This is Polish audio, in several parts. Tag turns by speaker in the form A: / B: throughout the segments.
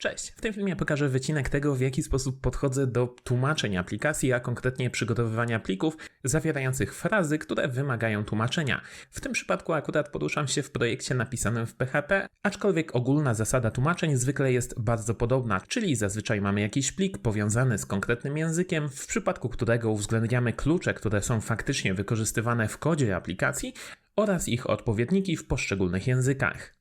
A: Cześć! W tym filmie pokażę wycinek tego, w jaki sposób podchodzę do tłumaczeń aplikacji, a konkretnie przygotowywania plików zawierających frazy, które wymagają tłumaczenia. W tym przypadku akurat poruszam się w projekcie napisanym w PHP, aczkolwiek ogólna zasada tłumaczeń zwykle jest bardzo podobna, czyli zazwyczaj mamy jakiś plik powiązany z konkretnym językiem, w przypadku którego uwzględniamy klucze, które są faktycznie wykorzystywane w kodzie aplikacji oraz ich odpowiedniki w poszczególnych językach.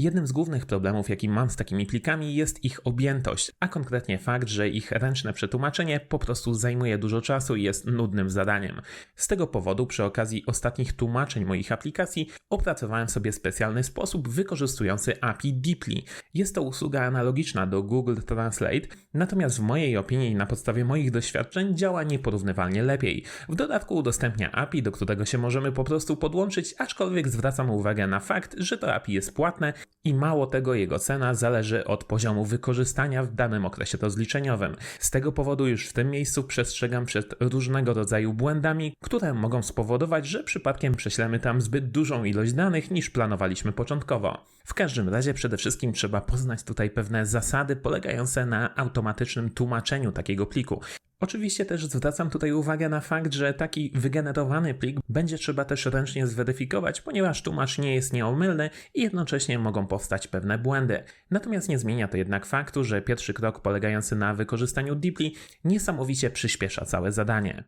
A: Jednym z głównych problemów, jaki mam z takimi plikami, jest ich objętość, a konkretnie fakt, że ich ręczne przetłumaczenie po prostu zajmuje dużo czasu i jest nudnym zadaniem. Z tego powodu, przy okazji ostatnich tłumaczeń moich aplikacji, opracowałem sobie specjalny sposób wykorzystujący API Deeply. Jest to usługa analogiczna do Google Translate, natomiast w mojej opinii na podstawie moich doświadczeń działa nieporównywalnie lepiej. W dodatku udostępnia API, do którego się możemy po prostu podłączyć, aczkolwiek zwracam uwagę na fakt, że to API jest płatne i mało tego jego cena zależy od poziomu wykorzystania w danym okresie rozliczeniowym. Z tego powodu już w tym miejscu przestrzegam przed różnego rodzaju błędami, które mogą spowodować, że przypadkiem prześlemy tam zbyt dużą ilość danych niż planowaliśmy początkowo. W każdym razie przede wszystkim trzeba poznać tutaj pewne zasady polegające na automatycznym tłumaczeniu takiego pliku. Oczywiście też zwracam tutaj uwagę na fakt, że taki wygenerowany plik będzie trzeba też ręcznie zweryfikować, ponieważ tłumacz nie jest nieomylny i jednocześnie mogą powstać pewne błędy. Natomiast nie zmienia to jednak faktu, że pierwszy krok polegający na wykorzystaniu Deeply niesamowicie przyspiesza całe zadanie.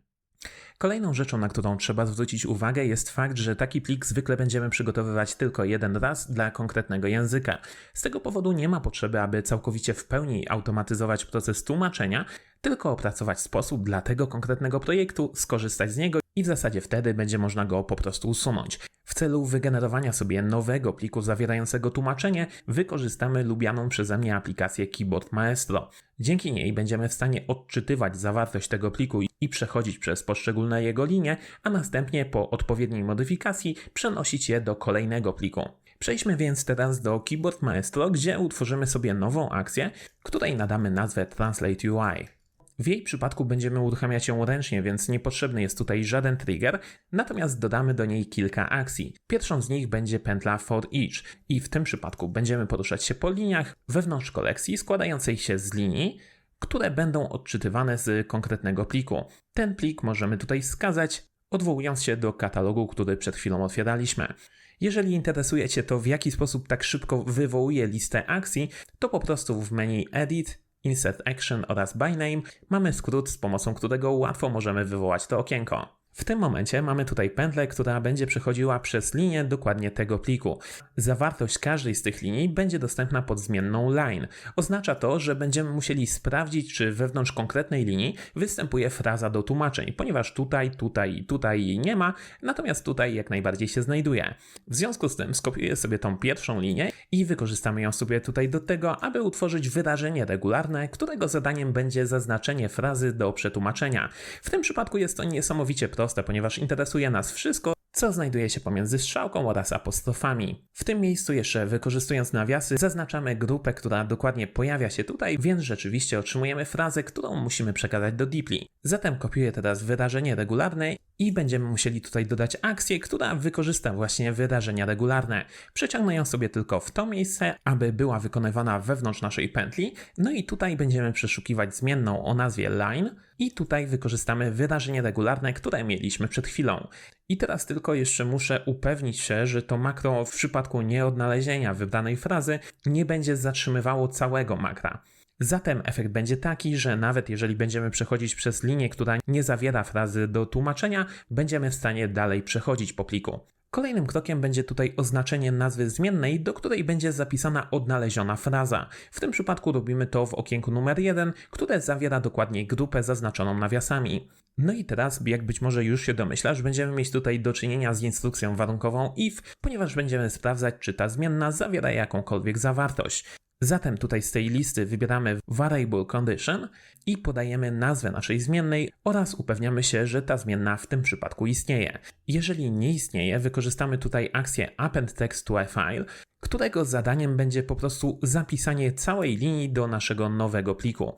A: Kolejną rzeczą, na którą trzeba zwrócić uwagę, jest fakt, że taki plik zwykle będziemy przygotowywać tylko jeden raz dla konkretnego języka. Z tego powodu nie ma potrzeby, aby całkowicie w pełni automatyzować proces tłumaczenia, tylko opracować sposób dla tego konkretnego projektu, skorzystać z niego i w zasadzie wtedy będzie można go po prostu usunąć. W celu wygenerowania sobie nowego pliku zawierającego tłumaczenie, wykorzystamy lubianą przeze mnie aplikację Keyboard Maestro. Dzięki niej będziemy w stanie odczytywać zawartość tego pliku i przechodzić przez poszczególne jego linie, a następnie po odpowiedniej modyfikacji przenosić je do kolejnego pliku. Przejdźmy więc teraz do Keyboard Maestro, gdzie utworzymy sobie nową akcję, której nadamy nazwę Translate UI. W jej przypadku będziemy uruchamiać ją ręcznie, więc niepotrzebny jest tutaj żaden trigger, natomiast dodamy do niej kilka akcji. Pierwszą z nich będzie pętla for each i w tym przypadku będziemy poruszać się po liniach wewnątrz kolekcji składającej się z linii, które będą odczytywane z konkretnego pliku. Ten plik możemy tutaj wskazać, odwołując się do katalogu, który przed chwilą otwieraliśmy. Jeżeli interesuje Cię to, w jaki sposób tak szybko wywołuje listę akcji, to po prostu w menu Edit Insert Action oraz By Name mamy skrót, z pomocą którego łatwo możemy wywołać to okienko. W tym momencie mamy tutaj pętlę, która będzie przechodziła przez linię dokładnie tego pliku. Zawartość każdej z tych linii będzie dostępna pod zmienną line. Oznacza to, że będziemy musieli sprawdzić, czy wewnątrz konkretnej linii występuje fraza do tłumaczeń, ponieważ tutaj, tutaj i tutaj jej nie ma, natomiast tutaj jak najbardziej się znajduje. W związku z tym skopiuję sobie tą pierwszą linię i wykorzystamy ją sobie tutaj do tego, aby utworzyć wyrażenie regularne, którego zadaniem będzie zaznaczenie frazy do przetłumaczenia. W tym przypadku jest to niesamowicie proste proste, ponieważ interesuje nas wszystko, co znajduje się pomiędzy strzałką oraz apostrofami. W tym miejscu jeszcze wykorzystując nawiasy zaznaczamy grupę, która dokładnie pojawia się tutaj, więc rzeczywiście otrzymujemy frazę, którą musimy przekazać do Deeply. Zatem kopiuję teraz wyrażenie regularne i będziemy musieli tutaj dodać akcję, która wykorzysta właśnie wyrażenia regularne. Przeciągnę ją sobie tylko w to miejsce, aby była wykonywana wewnątrz naszej pętli. No i tutaj będziemy przeszukiwać zmienną o nazwie line i tutaj wykorzystamy wyrażenie regularne, które mieliśmy przed chwilą. I teraz tylko jeszcze muszę upewnić się, że to makro w przypadku nieodnalezienia wybranej frazy nie będzie zatrzymywało całego makra. Zatem efekt będzie taki, że nawet jeżeli będziemy przechodzić przez linię, która nie zawiera frazy do tłumaczenia, będziemy w stanie dalej przechodzić po pliku. Kolejnym krokiem będzie tutaj oznaczenie nazwy zmiennej, do której będzie zapisana odnaleziona fraza. W tym przypadku robimy to w okienku numer 1, które zawiera dokładnie grupę zaznaczoną nawiasami. No i teraz, jak być może już się domyślasz, będziemy mieć tutaj do czynienia z instrukcją warunkową if, ponieważ będziemy sprawdzać, czy ta zmienna zawiera jakąkolwiek zawartość. Zatem tutaj z tej listy wybieramy Variable Condition i podajemy nazwę naszej zmiennej oraz upewniamy się, że ta zmienna w tym przypadku istnieje. Jeżeli nie istnieje, wykorzystamy tutaj akcję Append Text to a File, którego zadaniem będzie po prostu zapisanie całej linii do naszego nowego pliku.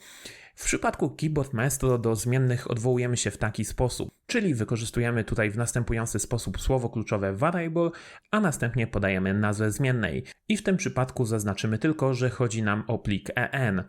A: W przypadku Keyboard Maestro do zmiennych odwołujemy się w taki sposób, czyli wykorzystujemy tutaj w następujący sposób słowo kluczowe variable, a następnie podajemy nazwę zmiennej. I w tym przypadku zaznaczymy tylko, że chodzi nam o plik en.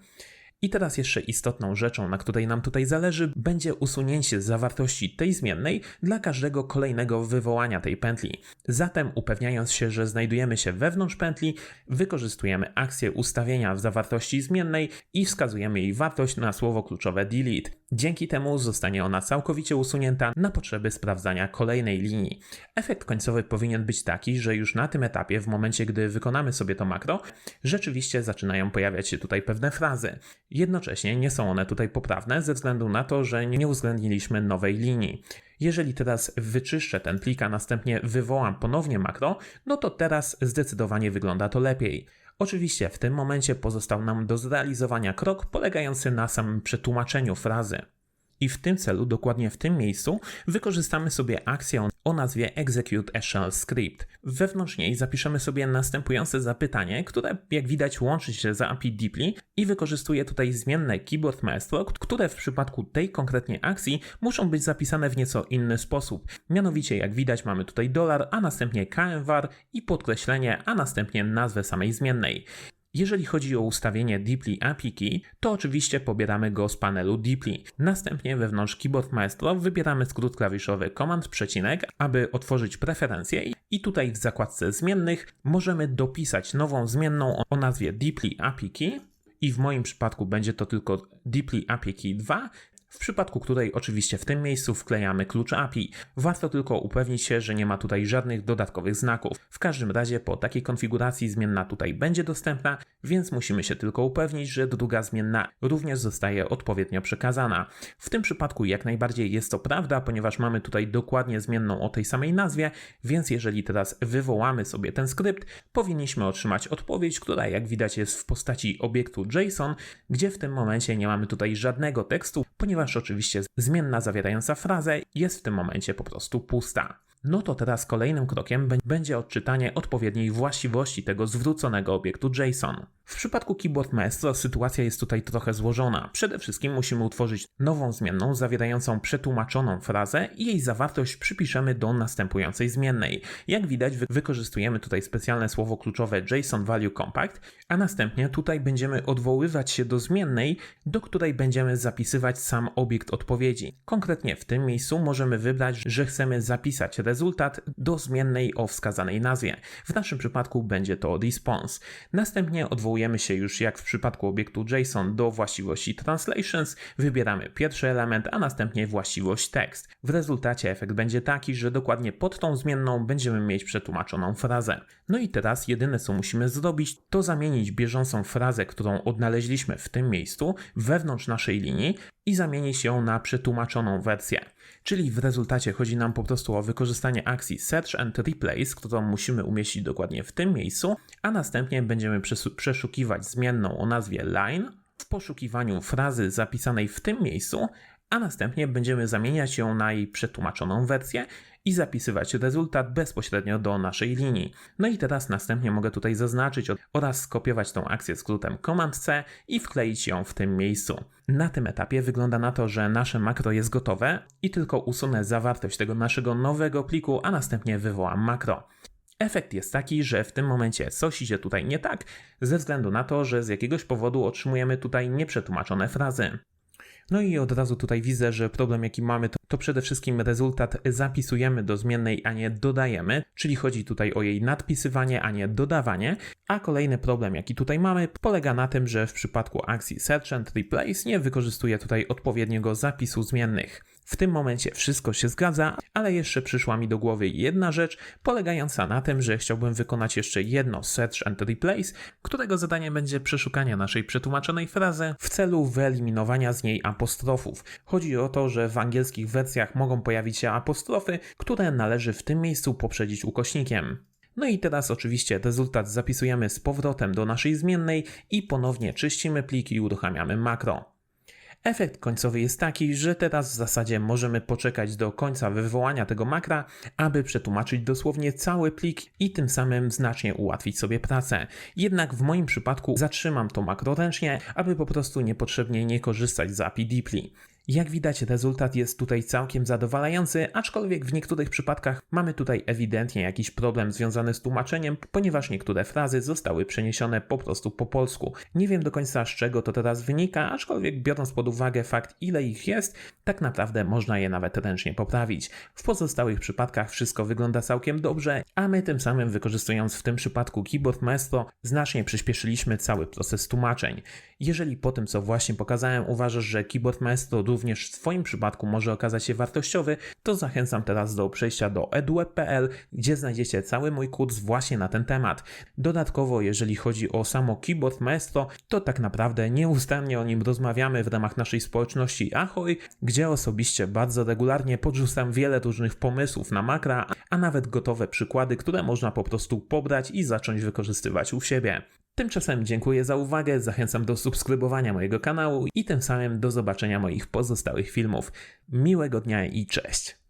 A: I teraz jeszcze istotną rzeczą, na której nam tutaj zależy, będzie usunięcie zawartości tej zmiennej dla każdego kolejnego wywołania tej pętli. Zatem upewniając się, że znajdujemy się wewnątrz pętli, wykorzystujemy akcję ustawienia w zawartości zmiennej i wskazujemy jej wartość na słowo kluczowe delete. Dzięki temu zostanie ona całkowicie usunięta na potrzeby sprawdzania kolejnej linii. Efekt końcowy powinien być taki, że już na tym etapie, w momencie gdy wykonamy sobie to makro, rzeczywiście zaczynają pojawiać się tutaj pewne frazy. Jednocześnie nie są one tutaj poprawne ze względu na to, że nie uwzględniliśmy nowej linii. Jeżeli teraz wyczyszczę ten plik, a następnie wywołam ponownie makro, no to teraz zdecydowanie wygląda to lepiej. Oczywiście w tym momencie pozostał nam do zrealizowania krok polegający na samym przetłumaczeniu frazy. I w tym celu, dokładnie w tym miejscu, wykorzystamy sobie akcję o nazwie Execute a Shell Script. Wewnątrz niej zapiszemy sobie następujące zapytanie, które jak widać łączy się z API Deeply i wykorzystuje tutaj zmienne Keyboard Maestro, które w przypadku tej konkretnie akcji muszą być zapisane w nieco inny sposób. Mianowicie jak widać mamy tutaj dolar, a następnie kmvar i podkreślenie, a następnie nazwę samej zmiennej. Jeżeli chodzi o ustawienie Deeply API Key, to oczywiście pobieramy go z panelu Deeply. Następnie wewnątrz Keyboard Maestro wybieramy skrót klawiszowy Command przecinek, aby otworzyć preferencje i tutaj w zakładce zmiennych możemy dopisać nową zmienną o nazwie Deeply API Key i w moim przypadku będzie to tylko Deeply API Key 2, w przypadku której oczywiście w tym miejscu wklejamy klucz API. Warto tylko upewnić się, że nie ma tutaj żadnych dodatkowych znaków. W każdym razie po takiej konfiguracji zmienna tutaj będzie dostępna, więc musimy się tylko upewnić, że druga zmienna również zostaje odpowiednio przekazana. W tym przypadku jak najbardziej jest to prawda, ponieważ mamy tutaj dokładnie zmienną o tej samej nazwie, więc jeżeli teraz wywołamy sobie ten skrypt, powinniśmy otrzymać odpowiedź, która jak widać jest w postaci obiektu JSON, gdzie w tym momencie nie mamy tutaj żadnego tekstu, ponieważ oczywiście zmienna zawierająca frazę jest w tym momencie po prostu pusta. No to teraz kolejnym krokiem będzie odczytanie odpowiedniej właściwości tego zwróconego obiektu JSON. W przypadku Keyboard Maestro sytuacja jest tutaj trochę złożona. Przede wszystkim musimy utworzyć nową zmienną zawierającą przetłumaczoną frazę i jej zawartość przypiszemy do następującej zmiennej. Jak widać wykorzystujemy tutaj specjalne słowo kluczowe JSON Value Compact, a następnie tutaj będziemy odwoływać się do zmiennej, do której będziemy zapisywać sam obiekt odpowiedzi. Konkretnie w tym miejscu możemy wybrać, że chcemy zapisać rezultat do zmiennej o wskazanej nazwie. W naszym przypadku będzie to response. Następnie odwołujemy się już jak w przypadku obiektu JSON do właściwości translations, wybieramy pierwszy element, a następnie właściwość text. W rezultacie efekt będzie taki, że dokładnie pod tą zmienną będziemy mieć przetłumaczoną frazę. No i teraz jedyne co musimy zrobić, to zamienić bieżącą frazę, którą odnaleźliśmy w tym miejscu, wewnątrz naszej linii i zamienić ją na przetłumaczoną wersję. Czyli w rezultacie chodzi nam po prostu o wykorzystanie akcji Search and Replace, którą musimy umieścić dokładnie w tym miejscu, a następnie będziemy przeszukiwać zmienną o nazwie line w poszukiwaniu frazy zapisanej w tym miejscu, a następnie będziemy zamieniać ją na jej przetłumaczoną wersję i zapisywać rezultat bezpośrednio do naszej linii. No i teraz następnie mogę tutaj zaznaczyć oraz skopiować tą akcję skrótem Command-C i wkleić ją w tym miejscu. Na tym etapie wygląda na to, że nasze makro jest gotowe i tylko usunę zawartość tego naszego nowego pliku, a następnie wywołam makro. Efekt jest taki, że w tym momencie coś idzie tutaj nie tak, ze względu na to, że z jakiegoś powodu otrzymujemy tutaj nieprzetłumaczone frazy. No i od razu tutaj widzę, że problem jaki mamy to, to przede wszystkim rezultat zapisujemy do zmiennej, a nie dodajemy, czyli chodzi tutaj o jej nadpisywanie, a nie dodawanie. A kolejny problem jaki tutaj mamy polega na tym, że w przypadku akcji Search and Replace nie wykorzystuje tutaj odpowiedniego zapisu zmiennych. W tym momencie wszystko się zgadza, ale jeszcze przyszła mi do głowy jedna rzecz, polegająca na tym, że chciałbym wykonać jeszcze jedno Search and Replace, którego zadaniem będzie przeszukanie naszej przetłumaczonej frazy w celu wyeliminowania z niej apostrofów. Chodzi o to, że w angielskich wersjach mogą pojawić się apostrofy, które należy w tym miejscu poprzedzić ukośnikiem. No i teraz oczywiście rezultat zapisujemy z powrotem do naszej zmiennej i ponownie czyścimy pliki i uruchamiamy makro. Efekt końcowy jest taki, że teraz w zasadzie możemy poczekać do końca wywołania tego makra, aby przetłumaczyć dosłownie cały plik i tym samym znacznie ułatwić sobie pracę. Jednak w moim przypadku zatrzymam to makro ręcznie, aby po prostu niepotrzebnie nie korzystać z API Deeply. Jak widać, rezultat jest tutaj całkiem zadowalający, aczkolwiek w niektórych przypadkach mamy tutaj ewidentnie jakiś problem związany z tłumaczeniem, ponieważ niektóre frazy zostały przeniesione po prostu po polsku. Nie wiem do końca z czego to teraz wynika, aczkolwiek biorąc pod uwagę fakt ile ich jest, tak naprawdę można je nawet ręcznie poprawić. W pozostałych przypadkach wszystko wygląda całkiem dobrze, a my tym samym wykorzystując w tym przypadku Keyboard Maestro znacznie przyspieszyliśmy cały proces tłumaczeń. Jeżeli po tym co właśnie pokazałem uważasz, że Keyboard Maestro również w Twoim przypadku może okazać się wartościowy, to zachęcam teraz do przejścia do edweb.pl, gdzie znajdziecie cały mój kurs właśnie na ten temat. Dodatkowo, jeżeli chodzi o samo Keyboard Maestro, to tak naprawdę nieustannie o nim rozmawiamy w ramach naszej społeczności Ahoy, gdzie osobiście bardzo regularnie podrzucam wiele różnych pomysłów na makra, a nawet gotowe przykłady, które można po prostu pobrać i zacząć wykorzystywać u siebie. Tymczasem dziękuję za uwagę, zachęcam do subskrybowania mojego kanału i tym samym do zobaczenia moich pozostałych filmów. Miłego dnia i cześć!